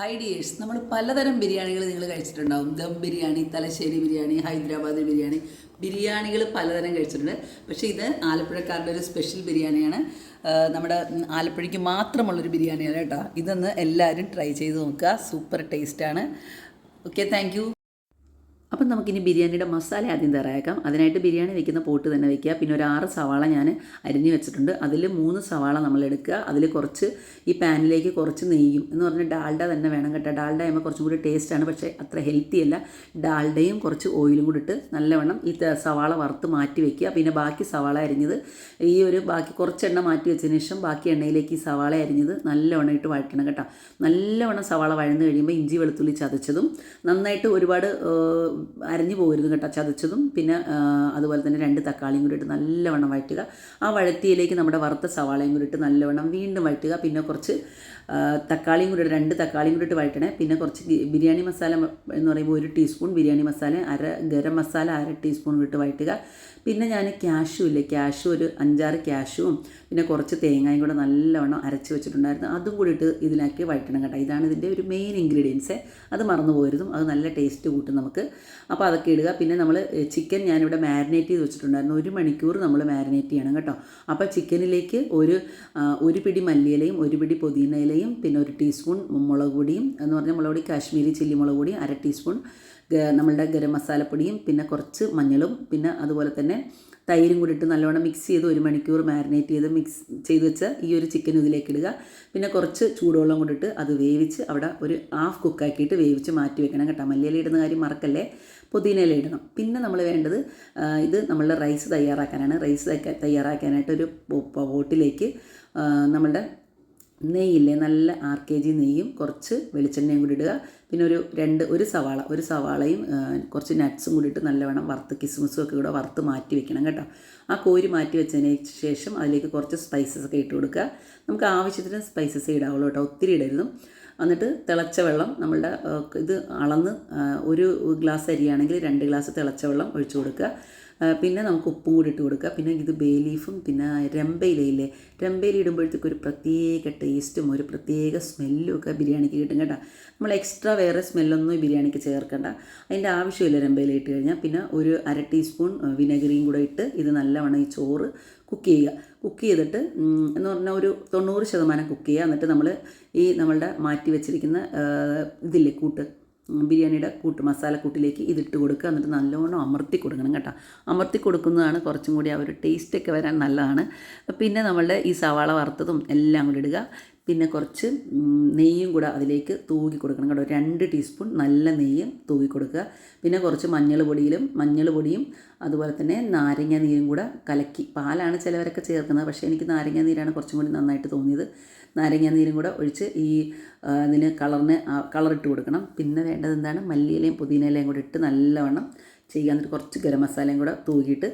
Hi dears നമ്മൾ പലതരം ബിരിയാണികൾ നിങ്ങൾ കഴിച്ചിട്ടുണ്ടാവും. ദം ബിരിയാണി തലശ്ശേരി ബിരിയാണി ഹൈദരാബാദ് ബിരിയാണി ബിരിയാണികൾ പലതരം കഴിച്ചിട്ടുണ്ട്. പക്ഷേ ഇത് ആലപ്പുഴക്കാരുടെ ഒരു സ്പെഷ്യൽ ബിരിയാണിയാണ്. നമ്മുടെ ആലപ്പുഴയ്ക്ക് മാത്രമുള്ളൊരു ബിരിയാണിയാണ് കേട്ടോ. ഇതൊന്ന് എല്ലാവരും ട്രൈ ചെയ്ത് നോക്കുക. സൂപ്പർ ടേസ്റ്റാണ് ഓക്കെ താങ്ക് അപ്പം നമുക്കിനി ബിരിയാണിയുടെ മസാല ആദ്യം തയ്യാറാക്കാം അതിനായിട്ട് ബിരിയാണി വെക്കുന്ന പോട്ട് തന്നെ വെക്കുക. പിന്നെ ഒരു ആറ് സവാള ഞാൻ അരിഞ്ഞു വെച്ചിട്ടുണ്ട്. അതിൽ മൂന്ന് സവാള നമ്മൾ എടുക്കുക. അതിൽ കുറച്ച് ഈ പാനിലേക്ക് കുറച്ച് നെയ്യും എന്ന് പറഞ്ഞാൽ ഡാൽഡ തന്നെ വേണം കേട്ടോ. ഡാൽഡ ആകുമ്പോൾ കുറച്ചും കൂടി ടേസ്റ്റാണ് പക്ഷേ അത്ര ഹെൽത്തി അല്ല. ഡാൽഡയും കുറച്ച് ഓയിലും കൂടി ഇട്ട് നല്ലവണ്ണം ഈ സവാള വറുത്ത് മാറ്റി വെക്കുക. പിന്നെ ബാക്കി സവാള അരിഞ്ഞത് ഈ ഒരു ബാക്കി കുറച്ച് എണ്ണ മാറ്റി വെച്ചതിന് ശേഷം ബാക്കി എണ്ണയിലേക്ക് ഈ സവാള അരിഞ്ഞത് നല്ലവണ്ണം ഇട്ട് വഴറ്റണം കേട്ടോ. നല്ലവണ്ണം സവാള വഴന്ന് കഴിയുമ്പോൾ ഇഞ്ചി വെളുത്തുള്ളി ചതച്ചതും നന്നായിട്ട് ഒരുപാട് അരഞ്ഞു പോകരുത് കേട്ടോ ചതച്ചതും. പിന്നെ അതുപോലെ തന്നെ രണ്ട് തക്കാളിയും കൂടി ഇട്ട് നല്ലവണ്ണം വഴറ്റുക. ആ വഴറ്റിയിലേക്ക് നമ്മുടെ വറുത്ത സവാളയും കൂടി ഇട്ട് നല്ലവണ്ണം വീണ്ടും വഴറ്റുക. പിന്നെ കുറച്ച് തക്കാളിയും കൂടി രണ്ട് തക്കാളിയും കൂടി ഇട്ട് വഴറ്റണേ. പിന്നെ കുറച്ച് ബിരിയാണി മസാല എന്ന് പറയുമ്പോൾ ഒരു ടീസ്പൂൺ ബിരിയാണി മസാല അര ഗരം മസാല അര ടീസ്പൂൺ ഇട്ട് വഴറ്റുക. പിന്നെ ഞാൻ ക്യാഷു ഇല്ലേ ക്യാഷു ഒരു അഞ്ചാറ് ക്യാഷുവും പിന്നെ കുറച്ച് തേങ്ങയും കൂടെ നല്ലവണ്ണം അരച്ച് വെച്ചിട്ടുണ്ടായിരുന്നു. അതും കൂടി ഇട്ട് ഇതിലാക്കി വഴറ്റണം കേട്ടോ. ഇതാണ് ഇതിന്റെ ഒരു മെയിൻ ഇൻഗ്രീഡിയൻസ് അത് മറന്നു പോരുതും അത് നല്ല ടേസ്റ്റ് കൂട്ടും നമുക്ക്. അപ്പോൾ അതൊക്കെ ഇടുക. പിന്നെ നമ്മൾ ചിക്കൻ ഞാനിവിടെ മാരിനേറ്റ് ചെയ്ത് വെച്ചിട്ടുണ്ടായിരുന്നു. ഒരു മണിക്കൂർ നമ്മൾ മാരിനേറ്റ് ചെയ്യണം കേട്ടോ. അപ്പോൾ ചിക്കനിലേക്ക് ഒരു ഒരു പിടി മല്ലിയിലയും ഒരു പിടി പുതിന പിന്നെ ഒരു ടീസ്പൂൺ മുളക് പൊടിയും എന്ന് പറഞ്ഞാൽ മുളക് പൊടി കാശ്മീരി ചില്ലി മുളക് പൊടി അര ടീസ്പൂൺ നമ്മളുടെ ഗരം മസാലപ്പൊടിയും പിന്നെ കുറച്ച് മഞ്ഞളും പിന്നെ അതുപോലെ തന്നെ തൈരും കൂടി ഇട്ട് നല്ലവണ്ണം മിക്സ് ചെയ്ത് ഒരു മണിക്കൂർ മാരിനേറ്റ് ചെയ്ത് മിക്സ് ചെയ്ത് വെച്ച ഈ ഒരു ചിക്കൻ ഇതിലേക്ക് ഇടുക. പിന്നെ കുറച്ച് ചൂടുവെള്ളം കൊണ്ടിട്ട് അത് വേവിച്ച് അവിടെ ഒരു ഹാഫ് കുക്കാക്കിയിട്ട് വേവിച്ച് മാറ്റി വെക്കണം കേട്ടോ. മല്ലിയില ഇടുന്ന കാര്യം മറക്കല്ലേ? പുതിനയില ഇടണം. പിന്നെ നമ്മൾ വേണ്ടത് ഇത് നമ്മളുടെ റൈസ് തയ്യാറാക്കാനാണ്. റൈസ് തയ്യാറാക്കാനായിട്ട് ഒരു ബോട്ടിലേക്ക് നമ്മളുടെ നെയ്യില്ലേ? നല്ല ആർ കെ ജി നെയ്യും കുറച്ച് വെളിച്ചെണ്ണയും കൂടി ഇടുക. പിന്നെ ഒരു രണ്ട് ഒരു സവാള ഒരു സവാളയും കുറച്ച് നട്ട്സും കൂടി ഇട്ട് നല്ലവണ്ണം വറുത്ത് കിസ്മിസും ഒക്കെ കൂടെ വറുത്ത് മാറ്റി വെക്കണം കേട്ടോ. ആ കോരി മാറ്റി വെച്ചതിന് ശേഷം അതിലേക്ക് കുറച്ച് സ്പൈസസ് ഒക്കെ ഇട്ട് കൊടുക്കുക. നമുക്ക് ആവശ്യത്തിന് സ്പൈസസ് ഇടാവുള്ളൂ കേട്ടോ. ഒത്തിരി ഇടരുതും. എന്നിട്ട് തിളച്ച വെള്ളം നമ്മളുടെ ഇത് അളന്ന് ഒരു ഗ്ലാസ് അരിയാണെങ്കിൽ രണ്ട് ഗ്ലാസ് തിളച്ച വെള്ളം ഒഴിച്ചു കൊടുക്കുക. പിന്നെ നമുക്ക് ഉപ്പും കൂടി ഇട്ട് കൊടുക്കുക. പിന്നെ ഇത് ബേ ലീഫും പിന്നെ രമ്പയിലയില്ലേ രമ്പയിൽ ഇടുമ്പോഴത്തേക്ക് ഒരു പ്രത്യേക ടേസ്റ്റും ഒരു പ്രത്യേക സ്മെല്ലും ഒക്കെ ബിരിയാണിക്ക് കിട്ടും കേട്ടോ. നമ്മൾ എക്സ്ട്രാ വേറെ സ്മെല്ലൊന്നും ഈ ബിരിയാണിക്ക് ചേർക്കണ്ട. അതിന്റെ ആവശ്യമില്ല രമ്പയില ഇട്ട് കഴിഞ്ഞാൽ. പിന്നെ ഒരു അര ടീസ്പൂൺ വിനെഗറിയും കൂടെ ഇട്ട് ഇത് നല്ലവണ്ണം ഈ ചോറ് കുക്ക് ചെയ്യുക. കുക്ക് ചെയ്തിട്ട് എന്ന് പറഞ്ഞാൽ ഒരു തൊണ്ണൂറ് ശതമാനം കുക്ക് ചെയ്യുക. എന്നിട്ട് നമ്മൾ ഈ നമ്മളുടെ മാറ്റി വെച്ചിരിക്കുന്ന ഇതില്ലേ കൂട്ട്. ബിരിയാണിയുടെ കൂട്ട് മസാലക്കൂട്ടിലേക്ക് ഇതിട്ട് കൊടുക്കുക. എന്നിട്ട് നല്ലോണം അമർത്തി കൊടുക്കണം കേട്ടോ. അമർത്തി കൊടുക്കുന്നതാണ് കുറച്ചും കൂടി ആ ഒരു ടേസ്റ്റൊക്കെ വരാൻ നല്ലതാണ്. പിന്നെ നമ്മളുടെ ഈ സവാള വറുത്തതും എല്ലാം കൂടി ഇടുക. പിന്നെ കുറച്ച് നെയ്യും കൂടെ അതിലേക്ക് തൂകി കൊടുക്കണം കേട്ടോ. രണ്ട് ടീസ്പൂൺ നല്ല നെയ്യ് തൂകി കൊടുക്കുക. പിന്നെ കുറച്ച് മഞ്ഞൾ പൊടിയിലും മഞ്ഞൾ പൊടിയും അതുപോലെ തന്നെ നാരങ്ങ നീരും കൂടെ കലക്കി. പാലാണ് ചിലവരൊക്കെ ചേർക്കുന്നത് പക്ഷേ എനിക്ക് നാരങ്ങ നീരാണ് കുറച്ചും കൂടി നന്നായിട്ട് തോന്നിയത്. നാരങ്ങ നീരും കൂടെ ഒഴിച്ച് ഈ ഇതിന് കളറിന് കളറിട്ട് കൊടുക്കണം. പിന്നെ വേണ്ടത് എന്താണ്? മല്ലിയിലയും പുതിനയിലയും കൂടി ഇട്ട് നല്ലവണ്ണം ചെയ്യുക. എന്നിട്ട് കുറച്ച് ഗരം മസാലയും കൂടെ തൂക്കിയിട്ട്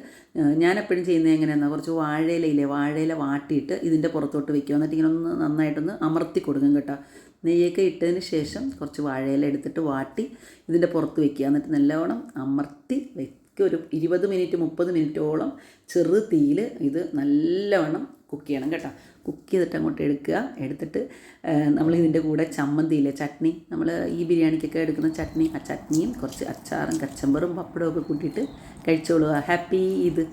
ഞാനെപ്പോഴും ചെയ്യുന്നത് എങ്ങനെയാണെന്ന് കുറച്ച് വാഴയിലയില്ലേ വാഴയില വാട്ടിയിട്ട് ഇതിന്റെ പുറത്തോട്ട് വെക്കുക. എന്നിട്ട് ഇങ്ങനെ ഒന്ന് നന്നായിട്ടൊന്ന് അമർത്തി കൊടുക്കും കേട്ടോ. നെയ്യൊക്കെ ഇട്ടതിന് ശേഷം കുറച്ച് വാഴയില എടുത്തിട്ട് വാട്ടി ഇതിന്റെ പുറത്ത് വെക്കുക. എന്നിട്ട് നല്ലവണ്ണം അമർത്തി വെക്കുക ഒരു ഇരുപത് മിനിറ്റ് മുപ്പത് മിനിറ്റോളം ചെറു തീയിൽ ഇത് നല്ലവണ്ണം കുക്ക് ചെയ്യണം കേട്ടോ. കുക്ക് ചെയ്തിട്ട് അങ്ങോട്ട് എടുക്കുക. എടുത്തിട്ട് നമ്മൾ ഇതിന്റെ കൂടെ ചമ്മന്തിയില്ലേ ചട്നി. നമ്മൾ ഈ ബിരിയാണിക്കൊക്കെ എടുക്കുന്ന ചട്നി ആ ചട്നിയും കുറച്ച് അച്ചാറും കച്ചമ്പറും പപ്പടവും ഒക്കെ കൂട്ടിയിട്ട് കഴിച്ചോളുക. ഹാപ്പി ഇത്